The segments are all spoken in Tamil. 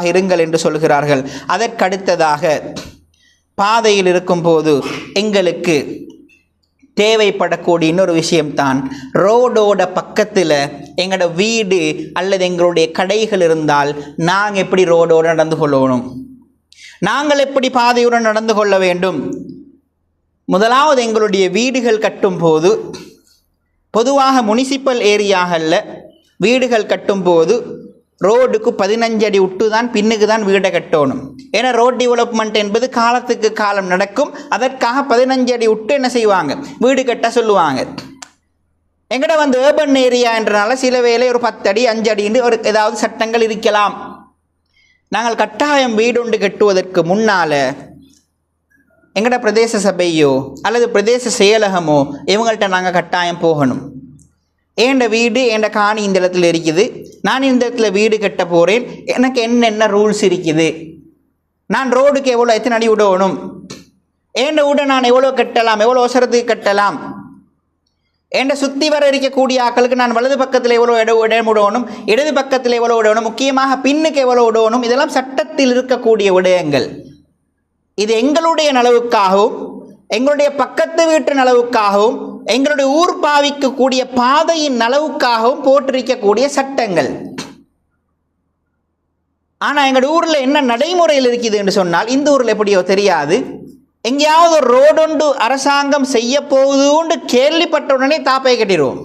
இருங்கள் என்று சொல்கிறார்கள். அதற்கடுத்ததாக பாதையில் இருக்கும்போது எங்களுக்கு தேவைப்படக்கூடிய இன்னொரு விஷயம்தான் ரோடோட பக்கத்தில் எங்களோட வீடு அல்லது எங்களுடைய கடைகள் இருந்தால் நாங்கள் எப்படி ரோடோடு நடந்து கொள்ளணும்? நாங்கள் எப்படி பாதையுடன் நடந்து கொள்ள வேண்டும்? முதலாவது எங்களுடைய வீடுகள் கட்டும்போது பொதுவாக முனிசிபல் ஏரியாகளில் வீடுகள் கட்டும்போது ரோடுக்கு பதினஞ்சு அடி விட்டு தான் பின்னுக்கு தான் வீடை கட்டணும். ஏன்னா ரோட் டெவலப்மெண்ட் என்பது காலத்துக்கு காலம் நடக்கும். அதற்காக பதினஞ்சு அடி விட்டு என்ன செய்வாங்க? வீடு கட்ட சொல்லுவாங்க. எங்கிட்ட வந்து ஏர்பன் ஏரியா என்றனால சில வேளை ஒரு பத்து அடி அஞ்சு அடின்னு ஒரு ஏதாவது சட்டங்கள் இருக்கலாம். நாங்கள் கட்டாயம் வீடு கட்டுவதற்கு முன்னால் எங்கட பிரதேச சபையோ அல்லது பிரதேச செயலகமோ இவங்கள்ட்ட நாங்கள் கட்டாயம் போகணும். ஏண்ட வீடு ஏண்ட காணி இந்த இடத்துல இருக்குது? நான் இந்த இடத்துல வீடு கட்ட போகிறேன் எனக்கு என்னென்ன ரூல்ஸ் இருக்குது? நான் ரோடுக்கு எவ்வளோ எத்தனை அடி விடணும்? ஏண்ட விட நான் எவ்வளோ கட்டலாம்? எவ்வளோ அவசரத்துக்கு கட்டலாம்? ஏண்ட சுற்றி வர இருக்கக்கூடிய ஆக்களுக்கு நான் வலது பக்கத்தில் எவ்வளோ இட இடம் விடணும்? இடது பக்கத்தில் எவ்வளோ விடணும்? முக்கியமாக பின்னுக்கு எவ்வளோ விடணும்? இதெல்லாம் சட்டத்தில் இருக்கக்கூடிய விடயங்கள். இது எங்களுடைய நலவுக்காகவும் எங்களுடைய பக்கத்து வீட்டு நலவுக்காகவும் எங்களுடைய ஊர் பாவிக்கக்கூடிய பாதையின் அளவுக்காகவும் போட்டிருக்கக்கூடிய சட்டங்கள். ஆனால் எங்களோட ஊரில் என்ன நடைமுறையில் இருக்குது என்று சொன்னால் இந்த ஊரில் எப்படியோ தெரியாது. எங்கேயாவது ஒரு ரோடொண்டு அரசாங்கம் செய்ய போகுதுன்னு கேள்விப்பட்ட உடனே தாப்பையை கட்டிடுவோம்.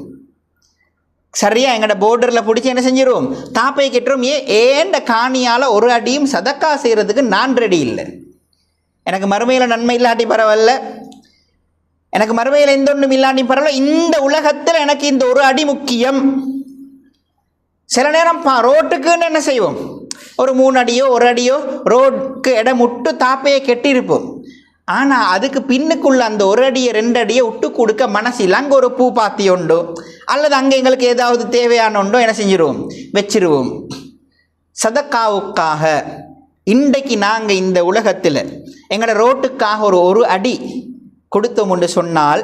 சரியா எங்கட போர்டரில் பிடிச்சி என்ன செஞ்சிருவோம்? தாப்பையை கட்டுறோம். ஏன் ஏண்ட காணியால் ஒரு அடியும் சதக்கா செய்கிறதுக்கு நான் ரெடி இல்லை. எனக்கு மறுமையில் நன்மை இல்லாட்டி பரவாயில்ல. எனக்கு மறுமையில் எந்த ஒன்றும் இல்லாட்டி பரவாயில்ல இந்த உலகத்தில் எனக்கு இந்த ஒரு அடி முக்கியம். சில நேரம் பா ரோட்டுக்குன்னு என்ன செய்வோம்? ஒரு மூணு அடியோ ஒரு அடியோ ரோட்டுக்கு இடம் விட்டு தாப்பையை கெட்டியிருப்போம். ஆனால் அதுக்கு பின்னுக்குள்ள அந்த ஒரு அடியை ரெண்டு அடியை விட்டு கொடுக்க மனசு இல்லை அங்கே ஒரு பூ பாத்தி உண்டோ? அல்லது அங்கே எங்களுக்கு ஏதாவது தேவையான உண்டோ? என்ன செஞ்சிருவோம்? வச்சிருவோம். சதக்காவுக்காக இன்றைக்கு நாங்கள் இந்த உலகத்தில் எங்களோட ரோட்டுக்காக ஒரு ஒரு அடி கொடுத்தோம் என்று சொன்னால்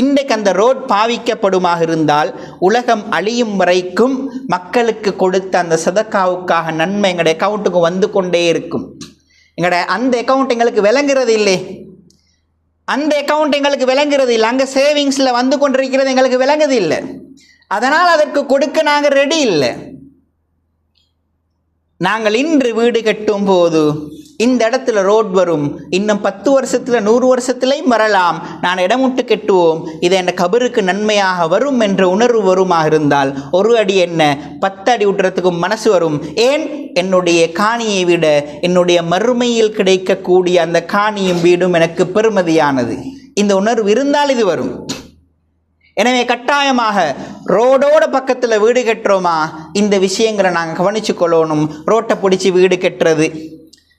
இன்றைக்கு அந்த ரோட் பாவிக்கப்படுமாக இருந்தால் உலகம் அழியும் வரைக்கும் மக்களுக்கு கொடுத்த அந்த சதக்காவுக்காக நன்மை எங்களுடைய அக்கௌண்ட்டுக்கு வந்து கொண்டே இருக்கும். எங்களோட அந்த அக்கௌண்ட் எங்களுக்கு விளங்குறது இல்லை. அந்த அக்கௌண்ட் எங்களுக்கு விளங்குறது இல்லை. அங்கே சேவிங்ஸில் வந்து கொண்டிருக்கிறது எங்களுக்கு விளங்குது இல்லை. அதனால் அதற்கு கொடுக்க நாங்கள் ரெடி இல்லை. நாங்கள் இன்று வீடு கட்டும் போது இந்த இடத்துல ரோட் வரும். இன்னும் பத்து வருஷத்தில் நூறு வருஷத்துலேயும் வரலாம் நான் இடம் விட்டு கட்டுவோம். இது என் கபருக்கு நன்மையாக வரும் என்ற உணர்வு வருமாக இருந்தால் ஒரு அடி என்ன? பத்து அடி விட்டுறதுக்கும் மனசு வரும். ஏன்? என்னுடைய காணியை விட என்னுடைய மறுமையில் கிடைக்கக்கூடிய அந்த காணியும் வீடும் எனக்கு பெருமதியானது இந்த உணர்வு இருந்தால் இது வரும். எனவே கட்டாயமாக ரோடோட பக்கத்தில் வீடு கட்டுறோமா? இந்த விஷயங்களை நாங்கள் கவனிச்சு கொள்ளணும். ரோட்டை பிடிச்சி வீடு கட்டுறது.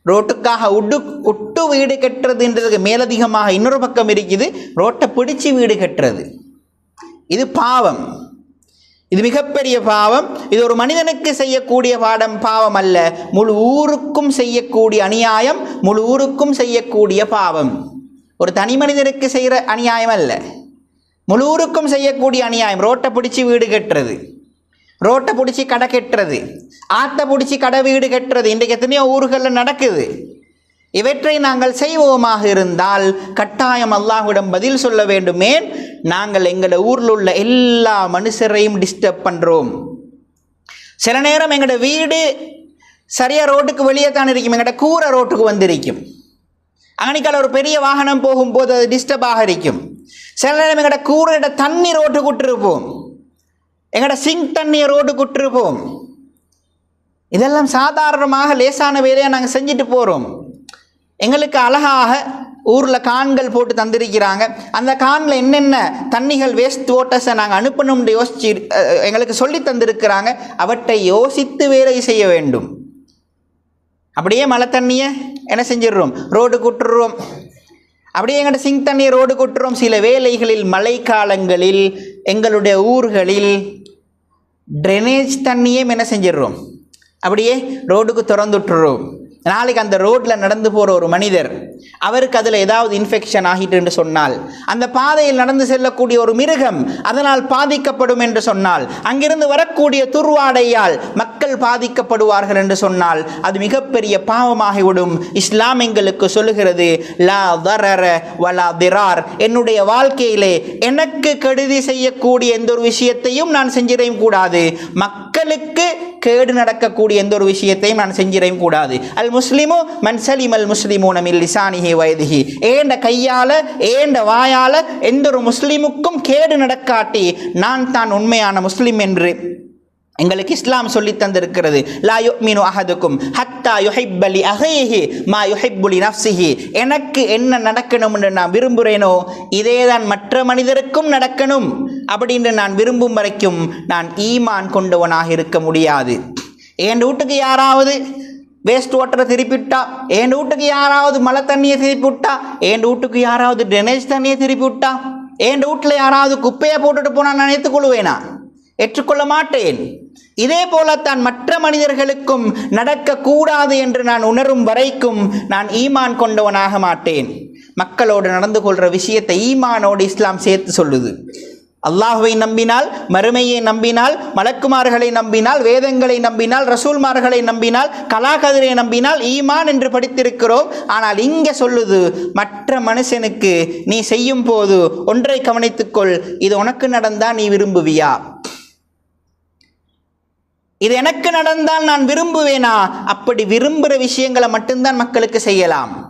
ரோட்டுக்காக உட்டு உட்டு வீடு கட்டுறதுன்றதுக்கு மேலதிகமாக இன்னொரு பக்கம் இருக்குது. ரோட்டை பிடிச்சி வீடு கட்டுறது. இது பாவம். இது மிகப்பெரிய பாவம். இது ஒரு மனிதனுக்கு செய்யக்கூடிய பாடம் பாவம் அல்ல. முழு ஊருக்கும் செய்யக்கூடிய அநியாயம் முழு ஊருக்கும் செய்யக்கூடிய பாவம். ஒரு தனி மனிதனுக்கு செய்கிற அநியாயம் அல்ல. முழுவருக்கும் செய்யக்கூடிய அநியாயம். ரோட்டை பிடிச்சி வீடு கட்டுறது. ரோட்டை பிடிச்சி கடை கட்டுறது. ஆட்டை பிடிச்சி கடை வீடு கட்டுறது. இன்றைக்கு எத்தனையோ ஊர்களில் நடக்குது. இவற்றை நாங்கள் செய்வோமாக இருந்தால் கட்டாயம் அல்லாஹ்விடம் பதில் சொல்ல வேண்டுமே நாங்கள் எங்களோட ஊரில் உள்ள எல்லா மனுஷரையும் டிஸ்டர்ப் பண்ணுறோம் சில நேரம் எங்களோட வீடு சரியாக ரோட்டுக்கு வெளியே தான் இருக்கும். எங்களோட கூரை ரோட்டுக்கு வந்திருக்கும். அங்கனிக்கால ஒரு பெரிய வாகனம் போகும்போது அது டிஸ்டர்பாக இருக்கும். சில நேரம் எங்களோட கூரையோட தண்ணி ரோட்டு கூட்டிருப்போம். எங்களோட சிங்க் தண்ணியை ரோடு கூட்டிருப்போம். இதெல்லாம் சாதாரணமாக லேசான வேலையை நாங்கள் செஞ்சுட்டு போகிறோம் எங்களுக்கு அழகாக ஊரில் கான்கள் போட்டு தந்திருக்கிறாங்க. அந்த கானில் என்னென்ன தண்ணிகள் வேஸ்ட் வாட்டர்ஸை நாங்கள் அனுப்பணும்னு யோசிச்சு எங்களுக்கு சொல்லி தந்திருக்கிறாங்க. அவற்றை யோசித்து வேலை செய்ய வேண்டும். அப்படியே மழை தண்ணியை என்ன செஞ்சிடுறோம்? ரோடு விட்டுடுறோம் அப்படியே எங்கள்கிட்ட சிங் தண்ணியை ரோடு கொட்டுறோம். சில வேலைகளில் மழைக்காலங்களில் எங்களுடைய ஊர்களில் ட்ரெனேஜ் தண்ணியே என்ன செஞ்சிடுறோம்? அப்படியே ரோடுக்கு திறந்துட்டுறோம். நாளைக்கு அந்த ரோட்டில் நடந்து போகிற ஒரு மனிதர் அவருக்கு அதில் ஏதாவது இன்ஃபெக்ஷன் ஆகிட்டு என்று சொன்னால் அந்த பாதையில் நடந்து செல்லக்கூடிய ஒரு மிருகம் அதனால் பாதிக்கப்படும் என்று சொன்னால் அங்கிருந்து வரக்கூடிய துர்வாடையால் மக்கள் பாதிக்கப்படுவார்கள் என்று சொன்னால் அது மிகப்பெரிய பாவமாகிவிடும். இஸ்லாம் எங்களுக்கு சொல்லுகிறது லா தரர வலா திரார். என்னுடைய வாழ்க்கையிலே எனக்கு கெடுதி செய்யக்கூடிய எந்த ஒரு விஷயத்தையும் நான் செஞ்சிடையும் கூடாது. மக்களுக்கு கேடு நடக்கக்கூடிய எந்த ஒரு விஷயத்தையும் நான் செஞ்சிடவும் கூடாது. அல் முஸ்லிமு மன்சலிம் அல் முஸ்லிமு நமில் லிசானிஹி வயதிஹி. ஏண்ட கையால ஏண்ட வாயால எந்த ஒரு முஸ்லிமுக்கும் கேடு நடக்காட்டி நான் தான் உண்மையான முஸ்லிம் என்று எங்களுக்கு இஸ்லாம் சொல்லி தந்திருக்கிறது. லா யுமினு அஹதுக்கும் ஹத்தா யுஹைப்பலி அஹைஹி மா யுஹைப்புலி நஃப்சிஹி. எனக்கு என்ன நடக்கணும்னு நான் விரும்புகிறேனோ இதே தான் மற்ற மனிதருக்கும் நடக்கணும். அப்படின்னு நான் விரும்பும் வரைக்கும் நான் ஈமான் கொண்டவனாக இருக்க முடியாது. என் வீட்டுக்கு யாராவது வேஸ்ட் வாட்டரை திருப்பிவிட்டா? என் வீட்டுக்கு யாராவது மழை தண்ணியை திருப்பி விட்டா என் வீட்டுக்கு யாராவது ட்ரெனேஜ் தண்ணியை திருப்பி விட்டா என் வீட்டில் யாராவது குப்பையை போட்டுட்டு போனால் நான் ஏற்றுக்கொள்வேனா ஏற்றுக்கொள்ள மாட்டேன். இதே போலத்தான் மற்ற மனிதர்களுக்கும் நடக்கக்கூடாது என்று நான் உணரும் வரைக்கும் நான் ஈமான் கொண்டவனாக மாட்டேன். மக்களோடு நடந்து கொள்கிற விஷயத்தை ஈமானோடு இஸ்லாம் சேர்த்து சொல்லுது. அல்லாஹுவை நம்பினால் மறுமையை நம்பினால் மலக்குமார்களை நம்பினால் வேதங்களை நம்பினால் ரசூல்மார்களை நம்பினால் கலாகதிரை நம்பினால் ஈமான் என்று படித்திருக்கிறோம். ஆனால் இங்கே சொல்லுது மற்ற மனுஷனுக்கு நீ செய்யும் போது ஒன்றை கவனித்துக்கொள் இது உனக்கு நடந்தா நீ விரும்புவியா? இது எனக்கு நடந்தால் நான் விரும்புவேனா? அப்படி விரும்புகிற விஷயங்களை மட்டும்தான் மக்களுக்கு செய்யலாம்.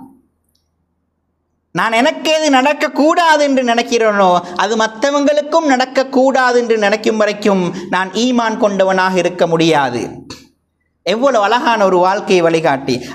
நான் எனக்கு எது நடக்கக்கூடாது என்று நினைக்கிறேனோ அது மற்றவங்களுக்கும் நடக்கக்கூடாது என்று நினைக்கும் வரைக்கும் நான் ஈமான் கொண்டவனாக இருக்க முடியாது. எவ்வளவு அழகான ஒரு வாழ்க்கையை வழிகாட்டி.